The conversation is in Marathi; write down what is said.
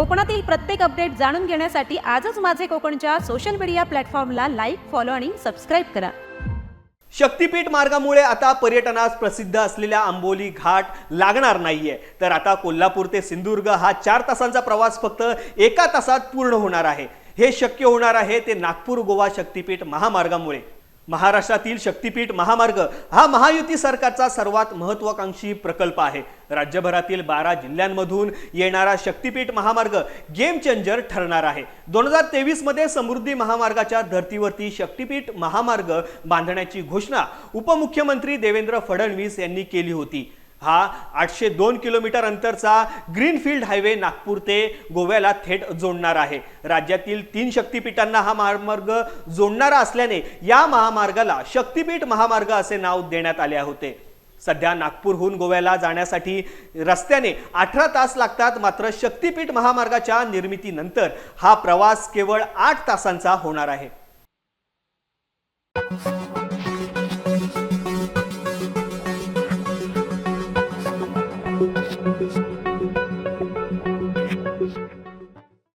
कोकणातील प्रत्येक अपडेट जाणून घेण्यासाठी आजच माझे कोकणच्या सोशल मीडिया प्लॅटफॉर्मला लाईक फॉलो आणि सबस्क्राईब करा. शक्तीपीठ मार्गामुळे आता पर्यटनास प्रसिद्ध असलेल्या आंबोली घाट लागणार नाहीये. तर आता कोल्हापूर ते सिंधुदुर्ग हा चार तासांचा प्रवास फक्त एका तासात पूर्ण होणार आहे. हे शक्य होणार आहे ते नागपूर गोवा शक्तीपीठ महामार्गामुळे. महाराष्ट्रातील शक्तीपीठ महामार्ग हा महायुती सरकारचा सर्वात महत्वाकांक्षी प्रकल्प आहे. राज्यभरातील बारा जिल्ह्यांमधून येणारा शक्तीपीठ महामार्ग गेम चेंजर ठरणार आहे. दोन हजार तेवीसमध्ये समृद्धी महामार्गाच्या धर्तीवरती शक्तीपीठ महामार्ग बांधण्याची घोषणा उपमुख्यमंत्री देवेंद्र फडणवीस यांनी केली होती. हा आठशे दोन किलोमीटर अंतरचा ग्रीनफील्ड हायवे नागपूर ते गोव्याला थेट जोडणार आहे. राज्यातील तीन शक्तिपीठांना हा महामार्ग जोडणारा असल्याने या महामार्गाला शक्तिपीठ महामार्ग असे नाव देण्यात आले होते. सध्या नागपूरहून गोव्याला जाण्यासाठी रस्त्याने अठरा तास लागतात मात्र शक्तीपीठ महामार्गाच्या निर्मितीनंतर हा प्रवास केवळ आठ तासांचा होणार आहे.